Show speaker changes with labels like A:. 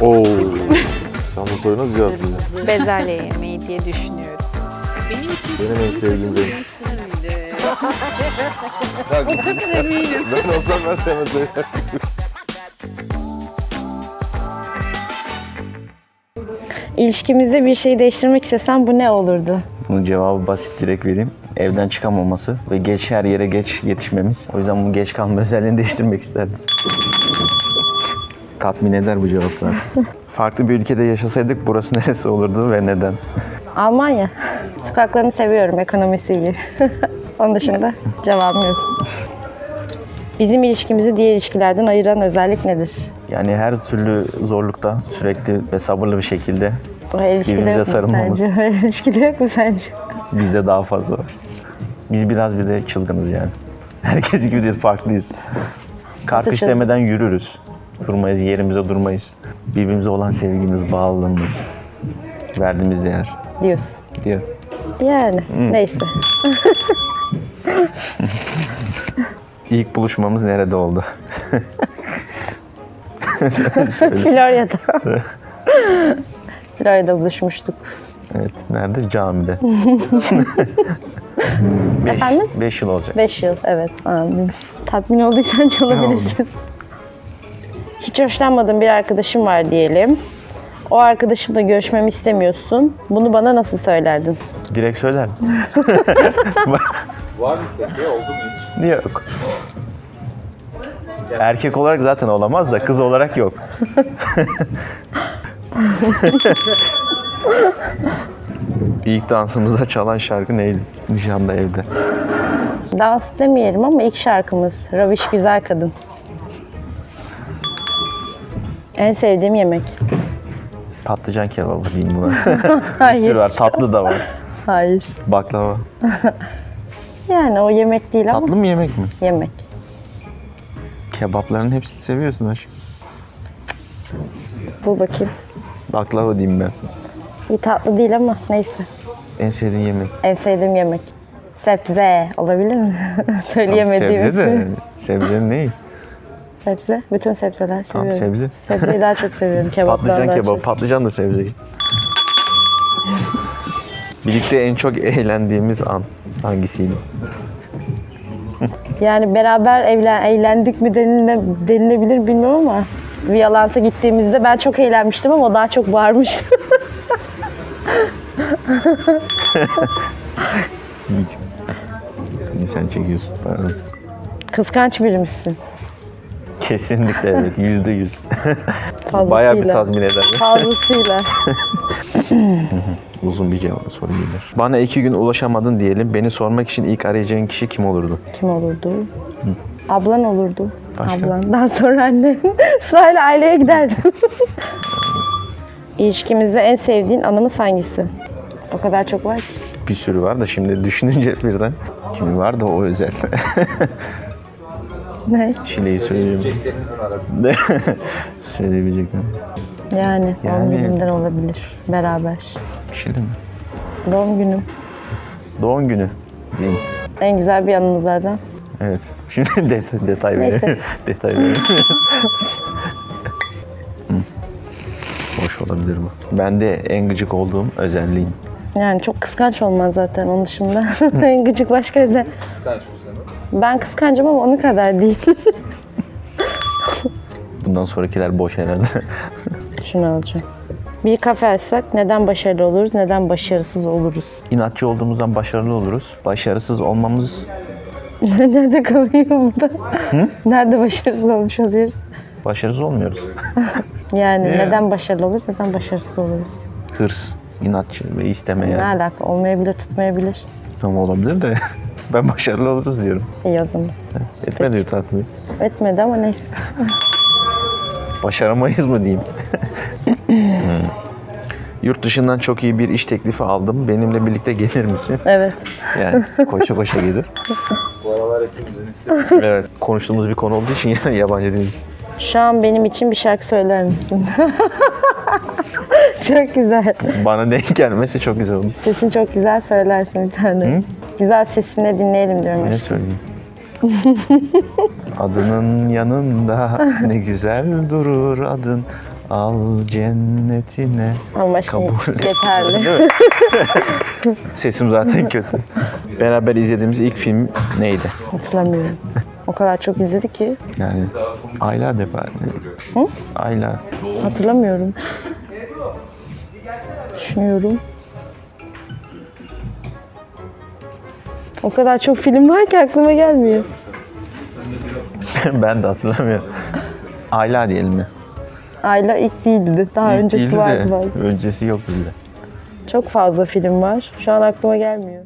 A: Oo. Sen bu soruyu nasıl cevapladın?
B: Bezelye yemeği diye düşünüyorum.
C: Benim için
A: Benim en sevdiğim renk. Ben,
C: O kadar eminim.
A: ben olsam ben de hemen söylerdim.
B: İlişkimizde bir şey değiştirmek istesem bu ne olurdu?
D: Bunun cevabı basit direkt vereyim. Evden çıkamaması ve geç her yere geç yetişmemiz. O yüzden bu geç kalma özelliğini değiştirmek isterdim. Tatmin eder bu cevap zaten. Farklı bir ülkede yaşasaydık burası neresi olurdu ve neden?
B: Almanya. Sokaklarını seviyorum, ekonomisi iyi. Onun dışında cevabım yok. Bizim ilişkimizi diğer ilişkilerden ayıran özellik nedir?
D: Yani her türlü zorlukta sürekli ve sabırlı bir şekilde
B: O ilişkide
D: Birbirimize
B: yok mu
D: sarılmamız.
B: sence? İlişkide yok mu sence?
D: bizde daha fazla var. Biz biraz bir de çılgınız yani. Herkes gibi değil, farklıyız. Karkış
B: çılgın?
D: demeden yürürüz. Durmayız, yerimize durmayız. Birbirimize olan sevgimiz, bağlılığımız, verdiğimiz değer
B: Diyorsun.
D: diyor.
B: Yani neyse.
D: İlk buluşmamız nerede oldu? Söyle.
B: Florya'da. Florya'da buluşmuştuk.
D: Evet, nerede? Camide. beş,
B: Efendim?
D: beş yıl olacak.
B: 5 yıl, evet. Amin. Tatmin olduysan çalabilirsin. Hiç hoşlanmadığın bir arkadaşım var diyelim. O arkadaşımla görüşmemi istemiyorsun. Bunu bana nasıl söylerdin?
D: Direkt söyler.
A: Var mı peki? Oldu mu hiç?
D: Yok. Erkek olarak zaten olamaz da kız olarak yok. İlk dansımızda çalan şarkı neydi? Nişanda evde.
B: Dans demeyelim ama ilk şarkımız Raviş Güzel Kadın. En sevdiğim yemek.
D: Patlıcan kebabı diyeyim buna. bir
B: Hayır.
D: sürü var. Tatlı da var.
B: Hayır.
D: Baklava.
B: Yani o yemek değil ama
D: Tatlı mı yemek mi?
B: yemek.
D: Kebapların hepsini seviyorsun aşkım.
B: Bul bakayım.
D: Baklava diyeyim ben.
B: Bir tatlı değil ama neyse.
D: En sevdiğin yemek.
B: En sevdiğim yemek. Sebze olabilir mi? Söyleyemediğim
D: sebze de. Sebzenin neyi?
B: Sebze. Bütün sebzeler
D: Tamam
B: seviyorum.
D: sebze.
B: Sebzeyi daha çok seviyorum. Kebaptan
D: Patlıcan
B: daha
D: kebabı.
B: çok.
D: Patlıcan da sebze. Birlikte en çok eğlendiğimiz an hangisiydi?
B: Yani beraber evlen, eğlendik mi denile, denilebilir bilmiyorum ama Violant'a gittiğimizde ben çok eğlenmiştim ama o daha çok bağırmıştı.
D: Sen çekiyorsun. Pardon.
B: Kıskanç biri misin?
D: Kesinlikle evet. Yüzde yüz.
B: Fazlasıyla.
D: Bayağı bir tatmin eder.
B: Fazlasıyla.
D: Uzun bir cevap gelir. Bana iki gün ulaşamadın diyelim. Beni sormak için ilk arayacağın kişi kim olurdu?
B: Kim olurdu? Ablan olurdu.
D: Başka?
B: Ablan. Daha sonra annen. Sırayla aileye giderdim. İlişkimizde en sevdiğin anımız hangisi? O kadar çok var ki.
D: Bir sürü var da şimdi düşününce birden. Kimi var da o özel.
B: Ne?
D: Şile'yi söyleyeyim.
A: Arasında.
B: Yani,
D: Söyleyebilecekler.
B: doğum
D: Yani-
B: günümden olabilir. Beraber.
D: Şile mi?
B: Doğum günüm.
D: Doğum günü diyeyim.
B: En güzel bir anımızlardan.
D: Evet. Şimdi detay, detay
B: Neyse.
D: verelim. detay verelim. Hı. Hoş olabilir bu. Ben de en gıcık olduğum özelliğim.
B: Yani çok kıskanç olmaz zaten onun dışında. gıcık başka özel.
A: Kıskanç?
B: Ben kıskancım ama onun kadar değil.
D: Bundan sonrakiler boş herhalde.
B: Şunu alacağım. Bir kafe açsak neden başarılı oluruz, neden başarısız oluruz?
D: İnatçı olduğumuzdan başarılı oluruz. Başarısız olmamız
B: Nerede kalıyor burada? Nerede başarısız olmuş oluyoruz?
D: başarısız olmuyoruz.
B: Yani neden başarılı oluruz, neden başarısız oluruz?
D: Hırs, inatçı ve
B: Ne
D: istemeyen.
B: alaka? Olmayabilir, tutmayabilir.
D: Tam olabilir de ben başarılı oluruz diyorum.
B: İyi o zaman.
D: Etmedi tatmin.
B: Etmedi ama neyse.
D: Başaramayız mı diyeyim. Hmm. Yurt dışından çok iyi bir iş teklifi aldım. Benimle birlikte gelir misin?
B: Evet.
D: Yani koşa koşa gelir.
A: Bu aralar hepimizin istediği.
D: Evet. Konuştuğumuz bir konu olduğu için yabancı değiliz.
B: Şu an benim için bir şarkı söyler misin? çok güzel.
D: Bana denk gelmesi çok güzel oldu.
B: Sesin çok güzel söylersin bir tane.
D: Hı?
B: Güzel sesini dinleyelim diyorum.
D: Ne söyleyeyim? Adının yanında ne güzel durur adın. Al cennetine.
B: Ama başka
D: Kabul.
B: yeterli.
D: Değil mi? Sesim zaten kötü. Beraber izlediğimiz ilk film neydi?
B: Hatırlamıyorum. O kadar çok izledik ki
D: Yani Ayla defa.
B: Hı?
D: Ayla.
B: hatırlamıyorum. Düşünüyorum. O kadar çok film var ki aklıma gelmiyor.
D: ben de hatırlamıyorum. Ayla diyelim mi?
B: Ayla ilk değildi. Daha
D: İlk
B: öncesi
D: değildi de,
B: vardı belki.
D: Öncesi yok bizde.
B: Çok fazla film var. Şu an aklıma gelmiyor.